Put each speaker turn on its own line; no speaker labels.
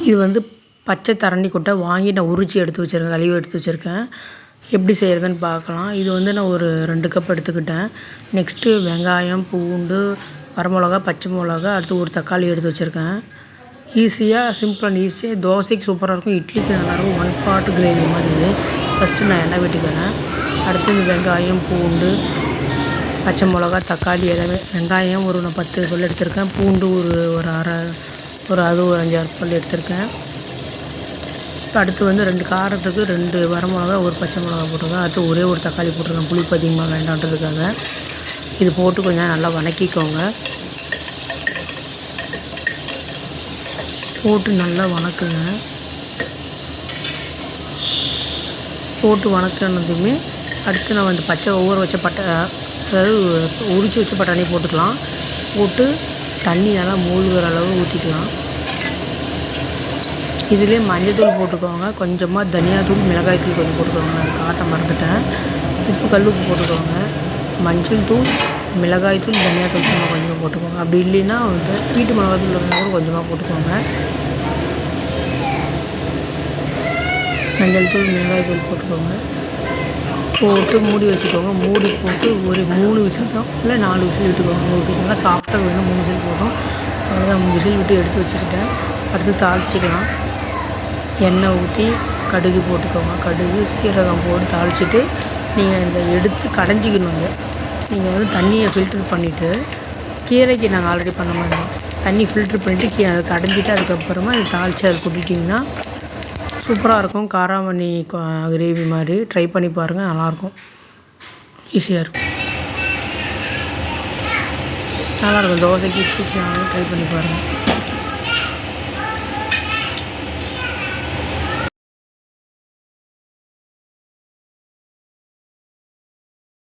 இது வந்து பச்சை தரண்டி கொட்டை வாங்கி நான் உரித்து எடுத்து வச்சுருக்கேன் கழுவி எடுத்து வச்சுருக்கேன். எப்படி செய்கிறதுன்னு பார்க்கலாம். இது வந்து நான் ஒரு ரெண்டு கப் எடுத்துக்கிட்டேன். நெக்ஸ்ட்டு வெங்காயம் பூண்டு வரமிளகா பச்சை மிளகா அடுத்து ஒரு தக்காளி எடுத்து வச்சுருக்கேன். ஈஸியாக சிம்பிள் அண்ட் ஈஸியாக தோசைக்கு சூப்பராக இருக்கும். இட்லிக்கு நல்லாயிருக்கும். ஒன் பாட் கிரேவி மாதிரி இது. ஃபஸ்ட்டு நான் எண்ணெய் வெட்டிக்கிறேன். அடுத்து இந்த வெங்காயம் பூண்டு பச்சை மிளகா தக்காளி எல்லாமே வெங்காயம் ஒரு நான் பத்து பல் எடுத்திருக்கேன். பூண்டு ஒரு ஒரு அரை ஒரு அது ஒரு அஞ்சாறு பல் எடுத்திருக்கேன். இப்போ அடுத்து வந்து ரெண்டு காரத்துக்கு ரெண்டு வரமிளகா ஒரு பச்சை மிளகா போட்டிருக்கேன். அடுத்து ஒரே ஒரு தக்காளி போட்டிருக்கேன். புளிப்பு அதிகமாக வேண்டான்றதுக்காக. இது போட்டு கொஞ்சம் நல்லா வதக்கிக்கோங்க போட்டு நல்லா வணக்குங்க. போட்டு வணக்கினதுமே அடுத்து நம்ம இந்த பச்சை ஒவ்வொரு வச்ச பட்டை அதாவது உரித்து வச்ச பட்டாணி போட்டுக்கலாம். போட்டு தண்ணி நல்லா மூழ்கிற அளவு ஊற்றிக்கலாம் இதுலேயே மஞ்சத்தூள் போட்டுக்கோங்க. கொஞ்சமாக தனியாத்தூள் மிளகாய்த்தூள் கொஞ்சம் போட்டுக்கோங்க. நான் காட்ட மறந்துட்டேன். உப்பு கல் உப்பு போட்டுக்கோங்க. மஞ்சள் தூள் மிளகாய்த்தூள் தனியாத்தூள் சும்மா கொஞ்சமாக போட்டுக்கோங்க. அப்படி இல்லைன்னா வந்து வீட்டு மிளகாத்தூள் இருந்தால் கூட கொஞ்சமாக போட்டுக்கோங்க. மஞ்சள் தூள் மிளகாய் தூள் போட்டுக்கோங்க. போட்டு மூடி வச்சுக்கோங்க. மூடி போட்டு ஒரு மூணு விசில் தான். இல்லை நாலு விசில் விட்டுக்கோங்க. ஓகேங்களா சாஃப்டாக வேணும் மூணு விசில் போதும். அவ்வளோதான் விசில் விட்டு எடுத்து வச்சுக்கிட்டேன். அடுத்து தாளிச்சிக்கலாம். எண்ணெய் ஊற்றி கடுகு போட்டுக்கோங்க. கடுகு சீரகம் போட்டு தாளிச்சிட்டு நீங்கள் இந்த எடுத்து கடைஞ்சிக்கணுங்க. நீங்கள் வந்து தண்ணியை ஃபில்டர் பண்ணிவிட்டு கீரைக்கு நாங்கள் ஆல்ரெடி பண்ண மாதிரி தண்ணி ஃபில்டர் பண்ணிவிட்டு கீ அதை கடைஞ்சிட்டு அதுக்கப்புறமா இது தாளித்து அதை கொட்டிட்டிங்கன்னா சூப்பராக இருக்கும். காராமணி கிரேவி மாதிரி ட்ரை பண்ணி பாருங்கள் நல்லாயிருக்கும் ஈஸியாக இருக்கும். நல்லாயிருக்கும் தோசைக்கு இட்லிக்கு ட்ரை பண்ணி பாருங்கள்